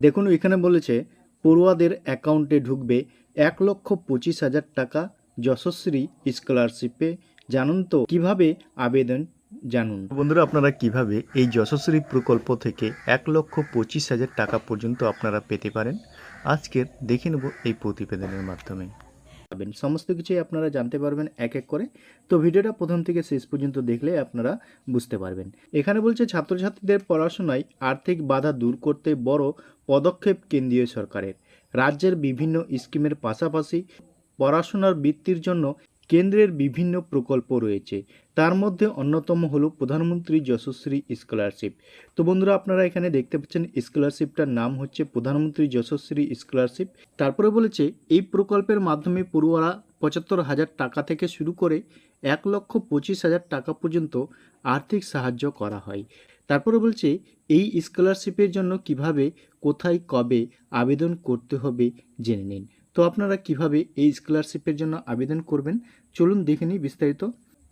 দেখুন, এখানে বলেছে, পড়ুয়াদের অ্যাকাউন্টে ঢুকবে এক লক্ষ পঁচিশ হাজার টাকা যশস্বী স্কলারশিপে। জানুন তো, কীভাবে আবেদন জানুন? বন্ধুরা, আপনারা কীভাবে এই যশস্বী প্রকল্প থেকে এক লক্ষ পঁচিশ হাজার টাকা পর্যন্ত আপনারা পেতে পারেন? আজকের দেখে নেব এই প্রতিবেদনের মাধ্যমে। পাবেন সমস্ত কিছুই আপনারা জানতে পারবেন এক এক করে। তো ভিডিওটা প্রথম থেকে শেষ পর্যন্ত দেখলে আপনারা বুঝতে পারবেন। এখানে বলছে, ছাত্রছাত্রীদের পড়াশোনায় আর্থিক বাধা দূর করতে বড় পদক্ষেপ কেন্দ্রীয় সরকারের। রাজ্যের বিভিন্ন স্কিমের পাশাপাশি পড়াশোনার বৃত্তির জন্য কেন্দ্রের বিভিন্ন প্রকল্প রয়েছে। তার মধ্যে অন্যতম হলো প্রধানমন্ত্রী যশস্বী স্কলারশিপ। তো বন্ধুরা, আপনারা এখানে দেখতে পাচ্ছেন স্কলারশিপটার নাম হচ্ছে প্রধানমন্ত্রী যশস্বী স্কলারশিপ। তারপরে বলেছে, এই প্রকল্পের মাধ্যমে পড়ুয়ারা পঁচাত্তর হাজার টাকা থেকে শুরু করে এক লক্ষ পঁচিশ হাজার টাকা পর্যন্ত আর্থিক সাহায্য করা হয়। তারপরে বলছে, এই স্কলারশিপের জন্য কীভাবে, কোথায়, কবে আবেদন করতে হবে, জেনে নিন। তো আপনারা কীভাবে এই স্কলারশিপের জন্য আবেদন করবেন? চলুন দেখে নিই বিস্তারিত।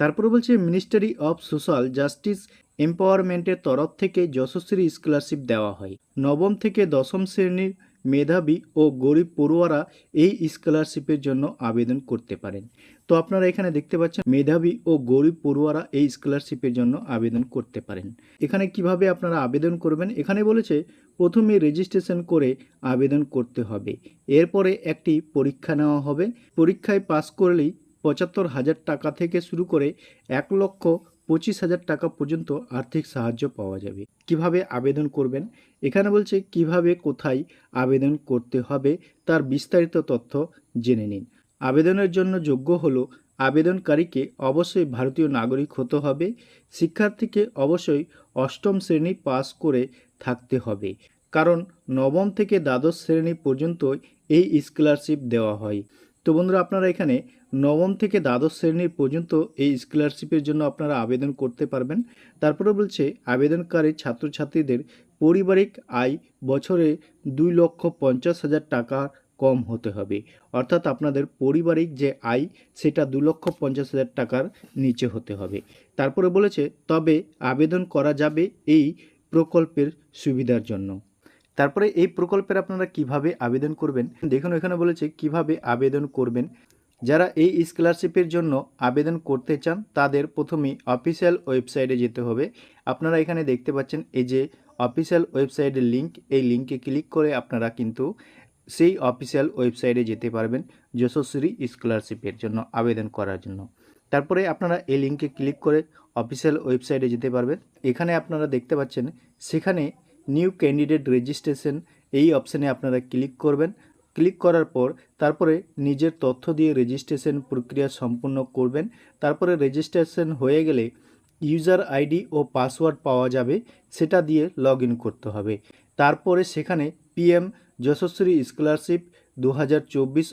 তারপরে বলছে মিনিস্ট্রি অফ সোশ্যাল জাস্টিস এম্পাওয়ারমেন্টের তরফ থেকে যশস্বী স্কলারশিপ দেওয়া হয়। নবম থেকে দশম শ্রেণির মেধাবী ও গরিব পড়ুয়ারা এই স্কলারশিপের জন্য আবেদন করতে পারেন। তো আপনারা এখানে দেখতে পাচ্ছেন, মেধাবী ও গরিব পড়ুয়ারা এই স্কলারশিপের জন্য আবেদন করতে পারেন। এখানে কীভাবে আপনারা আবেদন করবেন? এখানে বলেছে, প্রথমে রেজিস্ট্রেশন করে আবেদন করতে হবে। এরপরে একটি পরীক্ষা নেওয়া হবে। পরীক্ষায় পাস করলেই পঁচাত্তর হাজার টাকা থেকে শুরু করে এক লক্ষ পঁচিশ হাজার টাকা পর্যন্ত আর্থিক সাহায্য পাওয়া যাবে। কীভাবে আবেদন করবেন? এখানে বলছে কীভাবে, কোথায় আবেদন করতে হবে তার বিস্তারিত তথ্য জেনে নিন। আবেদনের জন্য যোগ্য হলো আবেদনকারীকে অবশ্যই ভারতীয় নাগরিক হতে হবে। শিক্ষার্থীকে অবশ্যই অষ্টম শ্রেণি পাস করে থাকতে হবে। কারণ নবম থেকে দ্বাদশ শ্রেণি পর্যন্ত এই স্কলারশিপ দেওয়া হয়। তো বন্ধুরা, আপনারা এখানে নবম থেকে দ্বাদশ শ্রেণির পর্যন্ত এই স্কলারশিপের জন্য আপনারা আবেদন করতে পারবেন। তারপরে বলছে, আবেদনকারী ছাত্রছাত্রীদের পারিবারিক আয় বছরে দুই লক্ষ পঞ্চাশ হাজার টাকা কম হতে হবে। অর্থাৎ আপনাদের পারিবারিক যে আয়, সেটা দু লক্ষ পঞ্চাশ হাজার টাকার নিচে হতে হবে। তারপরে বলেছে, তবে আবেদন করা যাবে এই প্রকল্পের সুবিধার জন্য। তারপরে এই প্রকল্পের আপনারা কীভাবে আবেদন করবেন? দেখুন, এখানে বলেছে কীভাবে আবেদন করবেন। যারা এই স্কলারশিপের জন্য আবেদন করতে চান, তাদের প্রথমে অফিসিয়াল ওয়েবসাইটে যেতে হবে। আপনারা এখানে দেখতে পাচ্ছেন এই যে অফিসিয়াল ওয়েবসাইটের লিঙ্ক এই লিঙ্কে ক্লিক করে আপনারা কিন্তু সেই অফিসিয়াল ওয়েবসাইটে যেতে পারবেন যশস্বী স্কলারশিপের জন্য আবেদন করার জন্য। তারপরে আপনারা এই লিঙ্কে ক্লিক করে অফিসিয়াল ওয়েবসাইটে যেতে পারবেন। এখানে আপনারা দেখতে পাচ্ছেন, সেখানে নিউ ক্যান্ডিডেট রেজিস্ট্রেশন এই অপশানে আপনারা ক্লিক করবেন। ক্লিক করার পর তারপরে নিজের তথ্য দিয়ে রেজিস্ট্রেশন প্রক্রিয়া সম্পূর্ণ করবেন। তারপরে রেজিস্ট্রেশন হয়ে গেলে ইউজার আইডি ও পাসওয়ার্ড পাওয়া যাবে, সেটা দিয়ে লগ করতে হবে। তারপরে সেখানে পিএম যশস্বী স্কলারশিপ দু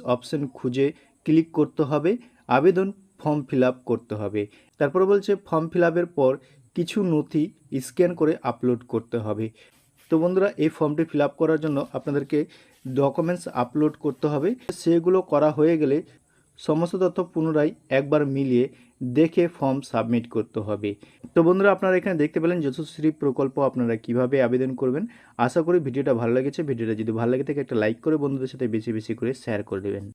অপশান খুঁজে ক্লিক করতে হবে। আবেদন ফর্ম ফিল করতে হবে। তারপরে বলছে, ফর্ম ফিল পর কিছু নথি স্ক্যান করে আপলোড করতে হবে। তো বন্ধুরা, এই ফর্মটি ফিল করার জন্য আপনাদেরকে ডকুমেন্টস আপলোড করতে হবে। সেগুলো করা হয়ে গেলে সমস্ত তথ্য পুনরায় একবার মিলিয়ে দেখে ফর্ম সাবমিট করতে হবে। তো বন্ধুরা, আপনারা এখানে দেখতে পেলেন যশস্বী প্রকল্প আপনারা কীভাবে আবেদন করবেন। আশা করি ভিডিওটা ভালো লেগেছে। ভিডিওটা যদি ভালো লাগে থাকে, একটা লাইক করে বন্ধুদের সাথে বেশি বেশি করে শেয়ার করে দেবেন।